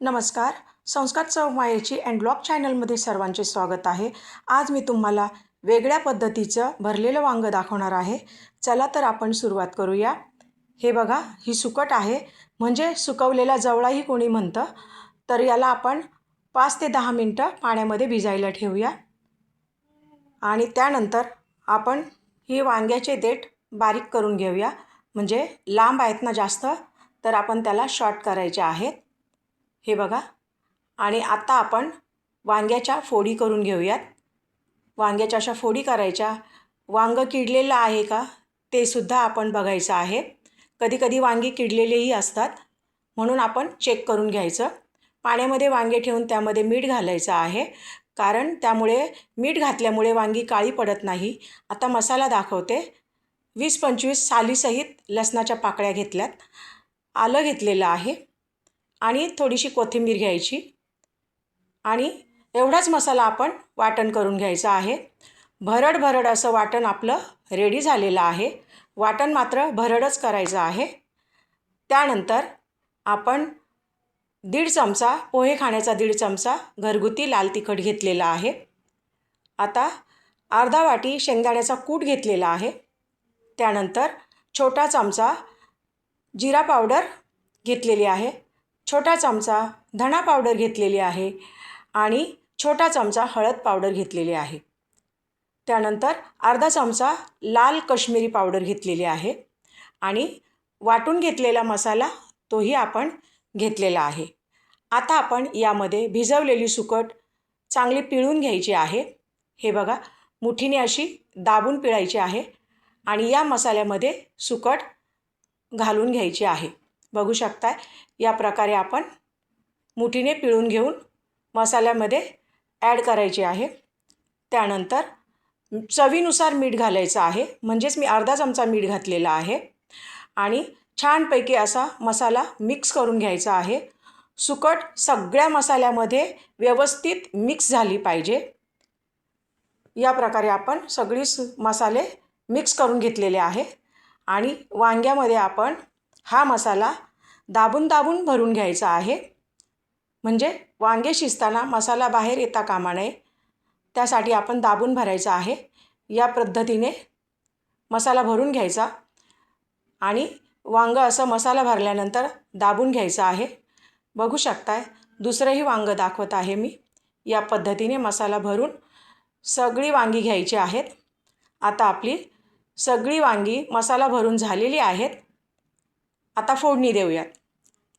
नमस्कार. संस्कार चौमायेची and blog चॅनलमध्ये सर्वांचे स्वागत आहे. आज मी तुम्हाला वेगळ्या पद्धतीचं भरलेलं वांगं दाखवणार आहे. चला तर आपण सुरुवात करूया. हे बघा ही सुकट आहे. म्हणजे सुकवलेला जवळाही कोणी म्हणतं तर याला आपण पाच ते दहा मिनटं पाण्यामध्ये भिजायला ठेवूया. आणि त्यानंतर आपण ही वांग्याचे देठ बारीक करून घेऊया. म्हणजे लांब आहेत ना जास्त तर आपण त्याला शॉर्ट करायचे आहेत. हे बघा. आणि आता आपण वांग्याच्या फोडी करून घेऊयात. वांग्याच्या अशा फोडी करायच्या. वांगं किडलेलं आहे का? ते सुद्धा आपण बघायचं आहे. कधीकधी वांगी किडलेलेही असतात. म्हणून आपण चेक करून घ्यायचं. पाण्यामध्ये वांगे ठेवून त्यामध्ये मीठ घालायचं आहे. कारण त्यामुळे मीठ घातल्यामुळे वांगी काळी पडत नाही. आता मसाला दाखवते. वीस पंचवीस सालीसहित लसणाच्या पाकळ्या घेतल्यात. आलं घेतलेलं आहे. आणि थोडीशी कोथिंबीर घ्यायची. आणि एवढाच मसाला आपण वाटण करून घ्यायचं आहे. भरड भरड असं वाटण आपलं रेडी झालेलं आहे. वाटण मात्र भरडच करायचं आहे. त्यानंतर आपण दीड चमचा पोहे खाण्याचा दीड चमचा घरगुती लाल तिखट घेतलेला आहे. आता अर्धा वाटी शेंगदाण्याचा कूट घेतलेला आहे. त्यानंतर छोटा चमचा जिरा पावडर घेतलेली आहे. छोटा चमचा धणा पावडर घेतलेली आहे आणि छोटा चमचा हळद पावडर घेतलेली आहे. त्यानंतर अर्धा चमचा लाल कश्मीरी पावडर घेतलेली आहे आणि वाटून घेतलेला मसाला तोही आपण घेतलेला आहे. आता आपण यामध्ये भिजवलेली सुकट चांगली पिळून घ्यायची आहे. हे बघा मुठीने अशी दाबून पिळायची आहे आणि या मसाल्यामध्ये सुकट घालून घ्यायची आहे. बघू शकताय. या प्रकारे आपण मुठीने पिळून घेऊन मसाल्यामध्ये ॲड करायचे आहे. त्यानंतर चवीनुसार मीठ घालायचं आहे. म्हणजेच मी अर्धा चमचा मीठ घातलेला आहे. आणि छानपैकी असा मसाला मिक्स करून घ्यायचा आहे. सुकट सगळ्या मसाल्यामध्ये व्यवस्थित मिक्स झाली पाहिजे. या प्रकारे आपण सगळी मसाले मिक्स करून घेतलेले आहे. आणि वांग्यामध्ये आपण हा मसाला दाबून दाबून भरून घ्यायचा आहे. म्हणजे वांगे शिजताना मसाला बाहेर येता कामा नये. त्यासाठी आपण दाबून भरायचा आहे. या पद्धतीने मसाला भरून घ्यायचा आणि वांगं असं मसाला भरल्यानंतर दाबून घ्यायचं आहे. बघू शकताय दुसरंही वांगं दाखवत आहे मी. या पद्धतीने मसाला भरून सगळी वांगी घ्यायची आहेत. आता आपली सगळी वांगी मसाला भरून झालेली आहेत. आता फोडणी देऊयात.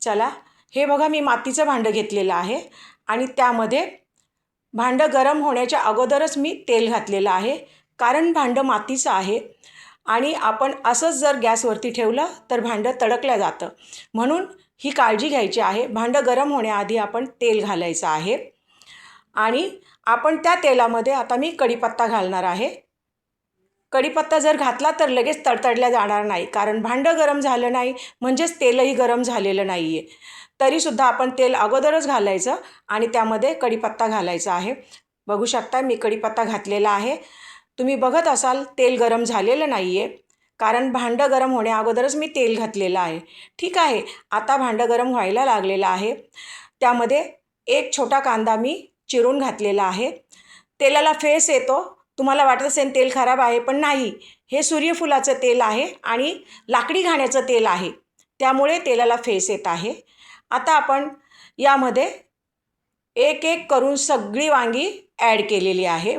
चला हे बघा मी मातीचं भांडं घेतलेलं आहे आणि त्यामध्ये भांडं गरम होण्याच्या अगोदरच मी तेल घातलेलं आहे कारण भांडं मातीचं आहे आणि आपण असंच जर गॅसवरती ठेवलं तर भांडं तडकलं जातं. म्हणून ही काळजी घ्यायची आहे. भांडं गरम होण्याआधी आपण तेल घालायचं आहे आणि आपण त्या तेलामध्ये आता मी कढीपत्ता घालणार आहे. कढीपत्ता जर घातला तर लगेच तडतडल्या जाणार नाही कारण भांडं गरम झालं नाही म्हणजेच तेलही गरम झालेलं नाही आहे तरीसुद्धा आपण तेल अगोदरच घालायचं आणि त्यामध्ये कढीपत्ता घालायचा आहे. बघू शकता मी कढीपत्ता घातलेला आहे. तुम्ही बघत असाल तेल गरम झालेलं नाही आहे कारण भांडं गरम होण्या अगोदरच मी तेल घातलेलं आहे. ठीक आहे आता भांडं गरम व्हायला लागलेलं आहे. त्यामध्ये एक छोटा कांदा मी चिरून घातलेला आहे. तेलाला फेस येतो तुम्हाला वाटत असेल तेल खराब आहे पण नाही. हे सूर्यफुलाचं तेल आहे आणि लाकडी घाण्याचं तेल आहे. त्यामुळे तेलाला फेस येत आहे. आता आपण यामध्ये एक एक करून सगळी वांगी ॲड केलेली आहे.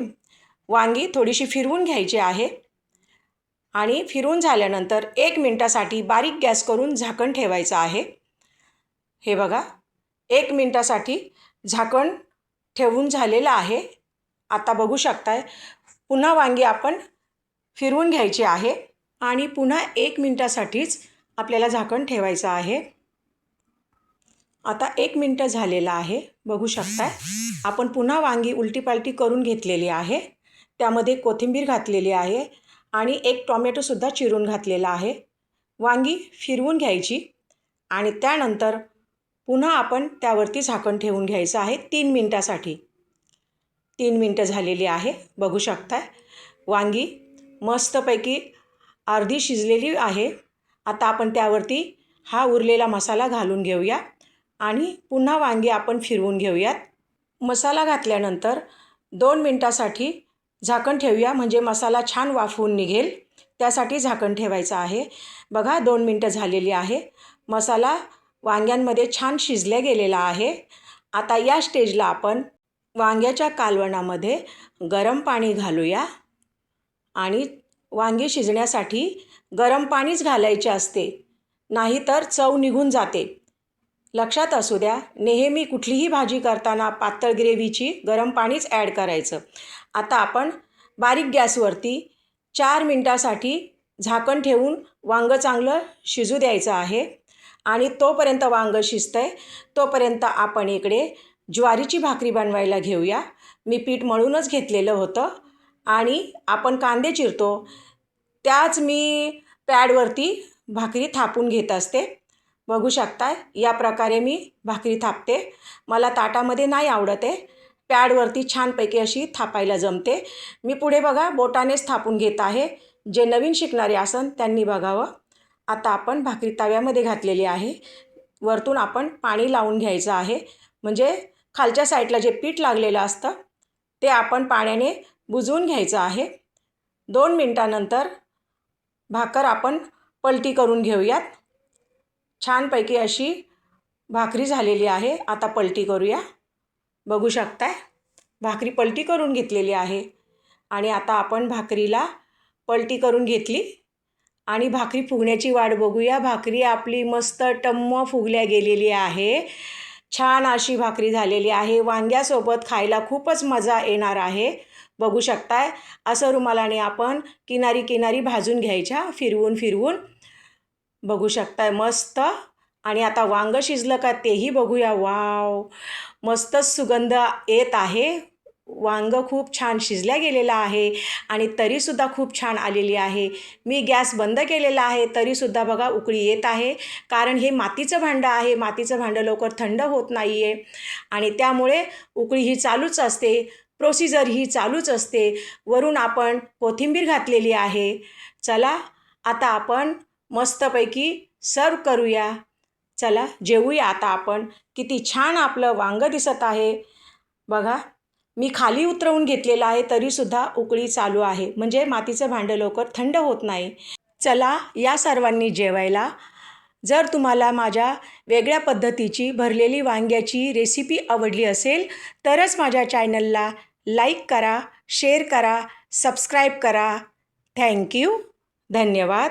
वांगी थोडीशी फिरवून घ्यायची आहे. आणि फिरवून झाल्यानंतर एक मिनटासाठी बारीक गॅस करून झाकण ठेवायचं आहे. हे बघा एक मिनटासाठी झाकण ठेवून झालेलं आहे. आता बघू शकताय पुन्हा वांगी आपण फिरवून घ्यायची आहे आणि पुन्हा एक मिनटासाठीच आपल्याला झाकण ठेवायचं आहे. आता एक मिनटं झालेलं आहे. बघू शकताय. आपण पुन्हा वांगी उलटीपालटी करून घेतलेली आहे. त्यामध्ये कोथिंबीर घातलेली आहे आणि एक टॉमॅटोसुद्धा चिरून घातलेला आहे. वांगी फिरवून घ्यायची आणि त्यानंतर पुन्हा आपण त्यावरती झाकण ठेवून घ्यायचं आहे तीन मिनटासाठी. तीन मिनटं झालेली आहे. बघू शकताय. वांगी मस्तपैकी अर्धी शिजलेली आहे. आता आपण त्यावरती हा उरलेला मसाला घालून घेऊया आणि पुन्हा वांगी आपण फिरवून घेऊयात. मसाला घातल्यानंतर दोन मिनटासाठी झाकण ठेवूया. म्हणजे मसाला छान वाफवून निघेल. त्यासाठी झाकण ठेवायचं आहे. बघा दोन मिनटं झालेली आहे. मसाला वांग्यांमध्ये छान शिजल्या गेलेला आहे. आता या स्टेजला आपण वांग्याच्या कालवणामध्ये गरम पाणी घालूया आणि वांगी शिजण्यासाठी गरम पाणीच घालायचे असते. नाहीतर चव निघून जाते. लक्षात असू द्या नेहमी कुठलीही भाजी करताना पातळ ग्रेव्हीची गरम पाणीच ॲड करायचं. आता आपण बारीक गॅसवरती चार मिनटासाठी झाकण ठेवून वांगं चांगलं शिजू द्यायचं आहे आणि तोपर्यंत वांगं शिजतं आहे तोपर्यंत आपण इकडे ज्वारीची भाकरी बनवायला घेऊया. मी पीठ मळूनच घेतलेलं होतं आणि आपण कांदे चिरतो. त्याच मी पॅडवरती भाकरी थापून घेत असते. बघू शकताय या प्रकारे मी भाकरी थापते. मला ताटामध्ये नाही आवडत आहे. पॅडवरती छानपैकी अशी थापायला जमते. मी पुढे बघा बोटानेच थापून घेत आहे. जे नवीन शिकणारे आसन त्यांनी बघावं. आता आपण भाकरी तव्यामध्ये घातलेली आहे. वरतून आपण पाणी लावून घ्यायचं आहे. म्हणजे खालच्या साईडला जे पीठ लागलेलं असतं ते आपण पाण्याने बुजवून घ्यायचं आहे. दोन मिनटानंतर भाकर आपण पलटी करून घेऊयात. छानपैकी अशी भाकरी झालेली आहे. आता पलटी करूया. बघू शकताय भाकरी पलटी करून घेतलेली आहे. आणि आता आपण भाकरीला पलटी करून घेतली. आणि भाकरी फुगण्याची वाट बघूया. भाकरी आपली मस्त टम्म फुगल्या गेलेली आहे. छान अशी भाकरी झालेली आहे. वांग्यासोबत खायला खूपच मजा येणार आहे. बघू शकताय. असं रुमालाने आपण किनारी किनारी भाजून घ्यायच्या फिरवून फिरवून. बघू शकताय मस्त. आणि आता वांगं शिजलं का तेही बघूया. वाव! मस्तच सुगंध येत आहे. वांगं खूप छान शिजल्या गेलेलं आहे आणि तरीसुद्धा खूप छान आलेली आहे. मी गॅस बंद केलेला आहे तरीसुद्धा बघा उकळी येत आहे. कारण हे मातीचं भांडं आहे मातीचं भांडं लवकर थंड होत नाही आहे आणि त्यामुळे उकळी ही चालूच असते प्रोसिजर ही चालूच असते. वरून आपण कोथिंबीर घातलेली आहे. चला आता आपण मस्तपैकी सर्व करूया. चला जेवूया आता आपण. किती छान आपलं वांगं दिसत आहे. बघा मी खाली उतरवून घेतलेलं आहे तरीसुद्धा उकळी चालू आहे. म्हणजे मातीचं भांडं लवकर थंड होत नाही. चला या सर्वांनी जेवायला. जर तुम्हाला माझ्या वेगळ्या पद्धतीची भरलेली वांग्याची रेसिपी आवडली असेल तरच माझ्या चॅनलला लाईक करा शेअर करा सबस्क्राईब करा. थँक्यू धन्यवाद.